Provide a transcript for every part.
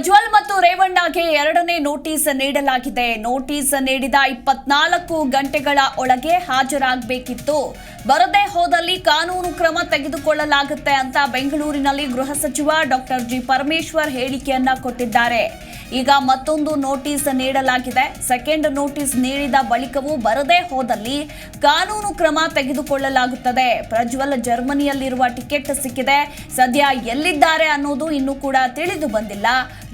ಪ್ರಜ್ವಲ್ ಮತ್ತು ರೇವಣ್ಣಗೆ ಎರಡನೇ ನೋಟಿಸ್ ನೀಡಲಾಗಿದೆ. ನೋಟಿಸ್ ನೀಡಿದ ಇಪ್ಪತ್ನಾಲ್ಕು ಗಂಟೆಗಳ ಒಳಗೆ ಹಾಜರಾಗಬೇಕಿತ್ತು. ಬರದೇ ಹೋದಲ್ಲಿ ಕಾನೂನು ಕ್ರಮ ತೆಗೆದುಕೊಳ್ಳಲಾಗುತ್ತೆ ಅಂತ ಬೆಂಗಳೂರಿನಲ್ಲಿ ಗೃಹ ಸಚಿವ ಡಾಕ್ಟರ್ ಜಿ ಪರಮೇಶ್ವರ್ ಹೇಳಿಕೆಯನ್ನ ಕೊಟ್ಟಿದ್ದಾರೆ. ಈಗ ಮತ್ತೊಂದು ನೋಟಿಸ್ ನೀಡಲಾಗಿದೆ. ಸೆಕೆಂಡ್ ನೋಟಿಸ್ ನೀಡಿದ ಬಳಿಕವೂ ಬರದೇ ಹೋದಲ್ಲಿ ಕಾನೂನು ಕ್ರಮ ತೆಗೆದುಕೊಳ್ಳಲಾಗುತ್ತದೆ. ಪ್ರಜ್ವಲ್ ಜರ್ಮನಿಯಲ್ಲಿರುವ ಟಿಕೆಟ್ ಸಿಕ್ಕಿದೆ. ಸದ್ಯ ಎಲ್ಲಿದ್ದಾರೆ ಅನ್ನೋದು ಇನ್ನೂ ಕೂಡ ತಿಳಿದು ಬಂದಿಲ್ಲ.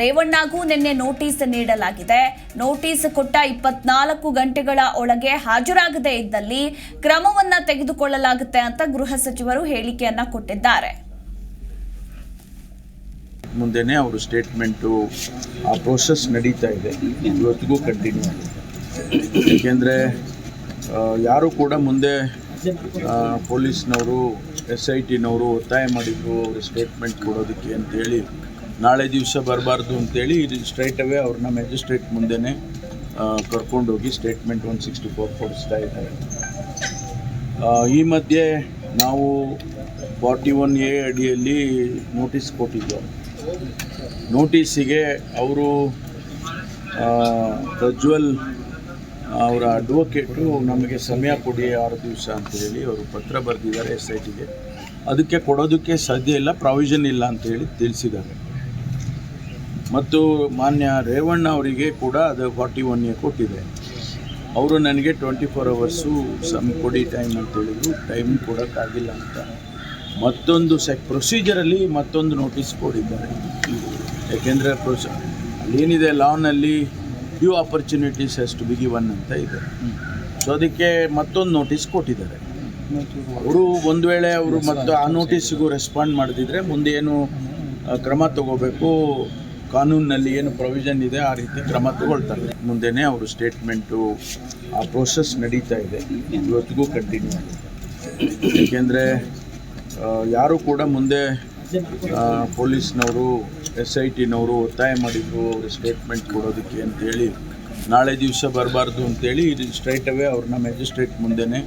ರೇವಣ್ಣಗೂ ನಿನ್ನೆ ನೋಟಿಸ್ ನೀಡಲಾಗಿದೆ. ನೋಟಿಸ್ ಕೊಟ್ಟ ಇಪ್ಪತ್ನಾಲ್ಕು ಗಂಟೆಗಳ ಒಳಗೆ ಹಾಜರಾಗದೇ ಇದ್ದಲ್ಲಿ ಕ್ರಮವನ್ನ ತೆಗೆದುಕೊಳ್ಳಲಾಗುತ್ತೆ ಅಂತ ಗೃಹ ಸಚಿವರು ಹೇಳಿಕೆಯನ್ನ ಕೊಟ್ಟಿದ್ದಾರೆ. ಮುಂದೆನೇ ಅವರು ಸ್ಟೇಟ್ಮೆಂಟು, ಆ ಪ್ರೋಸೆಸ್ ನಡೀತಾ ಇದೆ. ಇವತ್ತಿಗೂ ಕಂಟಿನ್ಯೂ ಆಗಿದೆ. ಏಕೆಂದರೆ ಯಾರು ಕೂಡ ಮುಂದೆ ಪೊಲೀಸ್ನವರು, ಎಸ್ ಐ ಟಿನವರು ಒತ್ತಾಯ ಮಾಡಿದ್ರು, ಅವರು ಸ್ಟೇಟ್ಮೆಂಟ್ ಕೊಡೋದಕ್ಕೆ ಅಂತೇಳಿ. ನಾಳೆ ದಿವಸ ಬರಬಾರ್ದು ಅಂತೇಳಿ ಇದು ಸ್ಟ್ರೈಟ್ ಅವೇ ಅವ್ರನ್ನ ಮ್ಯಾಜಿಸ್ಟ್ರೇಟ್ ಮುಂದೆನೇ ಕರ್ಕೊಂಡೋಗಿ ಸ್ಟೇಟ್ಮೆಂಟ್ ಒನ್ ಸಿಕ್ಸ್ಟಿ ಫೋರ್ ಕೊಡಿಸ್ತಾ ಇದ್ದಾರೆ. ಈ ಮಧ್ಯೆ ನಾವು ಫಾರ್ಟಿ ಒನ್ ಎ ಅಡಿಯಲ್ಲಿ ನೋಟಿಸ್ ಕೊಟ್ಟಿದ್ದೆವು ನೋಟಿಸಿಗೆ ಅವರು ಪ್ರಜ್ವಲ್ ಅವರ ಅಡ್ವೊಕೇಟು ನಮಗೆ ಸಮಯ ಕೊಡಿ, ಆರು ದಿವಸ ಅಂತ ಹೇಳಿ ಅವರು ಪತ್ರ ಬರೆದಿದ್ದಾರೆ ಎಸ್ ಐ ಟಿಗೆ ಅದಕ್ಕೆ ಕೊಡೋದಕ್ಕೆ ಸಾಧ್ಯ ಇಲ್ಲ ಪ್ರಾವಿಷನ್ ಇಲ್ಲ ಅಂತ ಹೇಳಿ ತಿಳಿಸಿದ್ದಾರೆ. ಮತ್ತು ಮಾನ್ಯ ರೇವಣ್ಣ ಅವರಿಗೆ ಕೂಡ ಅದು ಫಾರ್ಟಿ ಒನ್ ಇಯರ್ ಕೊಟ್ಟಿದೆ ಅವರು ನನಗೆ ಟ್ವೆಂಟಿ ಫೋರ್ ಅವರ್ಸು ಸಮ್ ಕೊಡಿ ಟೈಮ್ ಅಂತ ಹೇಳಿದ್ರು ಟೈಮ್ ಕೊಡೋಕ್ಕಾಗಿಲ್ಲ ಅಂತ. ಮತ್ತೊಂದು ಸೆಕ್ ಪ್ರೊಸೀಜರಲ್ಲಿ ಮತ್ತೊಂದು ನೋಟಿಸ್ ಕೊಟ್ಟಿದ್ದಾರೆ. ಯಾಕೆಂದರೆ ಪ್ರೊಸ ಏನಿದೆ ಲಾನಲ್ಲಿ ಫ್ಯೂ ಆಪರ್ಚುನಿಟೀಸ್ ಎಷ್ಟು ಬಿಗಿ ಒನ್ ಅಂತ ಇದೆ. ಸೊ ಅದಕ್ಕೆ ಮತ್ತೊಂದು ನೋಟಿಸ್ ಕೊಟ್ಟಿದ್ದಾರೆ. ಅವರು ಒಂದು ವೇಳೆ ಅವರು ಮತ್ತು ಆ ನೋಟಿಸ್ಗೂ ರೆಸ್ಪಾಂಡ್ ಮಾಡಿದ್ರೆ ಮುಂದೆ ಏನು ಕ್ರಮ ತಗೋಬೇಕು ಕಾನೂನಿನಲ್ಲಿ ಏನು ಪ್ರೊವಿಷನ್ ಇದೆ ಆ ರೀತಿ ಕ್ರಮ ತಗೊಳ್ತಾರೆ. ಮುಂದೆನೇ ಅವರು ಸ್ಟೇಟ್ಮೆಂಟು ಆ ಪ್ರೋಸೆಸ್ ನಡೀತಾ ಇದೆ. ಇವತ್ತಿಗೂ ಕಂಟಿನ್ಯೂ ಆಗಿದೆ. ಏಕೆಂದರೆ ಯಾರು ಕೂಡ ಮುಂದೆ ಪೊಲೀಸ್ನವರು ಎಸ್ ಐ ಟಿನವರು ಒತ್ತಾಯ ಮಾಡಿದ್ರು ಅವರು ಸ್ಟೇಟ್ಮೆಂಟ್ ಕೊಡೋದಕ್ಕೆ ಅಂತೇಳಿ, ನಾಳೆ ದಿವಸ ಬರಬಾರ್ದು ಅಂತೇಳಿ ಇದು ಸ್ಟ್ರೈಟ್ ಅವೇ ಅವ್ರನ್ನ ಮ್ಯಾಜಿಸ್ಟ್ರೇಟ್ ಮುಂದೆನೇ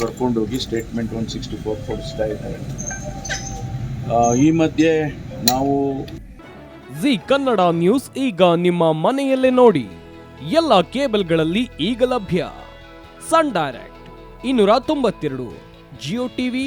ಕರ್ಕೊಂಡೋಗಿ ಸ್ಟೇಟ್ಮೆಂಟ್ ಒನ್ ಸಿಕ್ಸ್ಟಿ ಫೋರ್ ಕೊಡಿಸ್ತಾ ಇದ್ದಾರೆ. ಈ ಮಧ್ಯೆ ನಾವು ಜಿ ಕನ್ನಡ ನ್ಯೂಸ್ ಈಗ ನಿಮ್ಮ ಮನೆಯಲ್ಲೇ ನೋಡಿ. ಎಲ್ಲ ಕೇಬಲ್ಗಳಲ್ಲಿ ಈಗ ಲಭ್ಯ. ಸನ್ ಡೈರೆಕ್ಟ್, ಇನ್ನೂರ ತೊಂಬತ್ತೆರಡು, ಜಿಯೋ ಟಿವಿ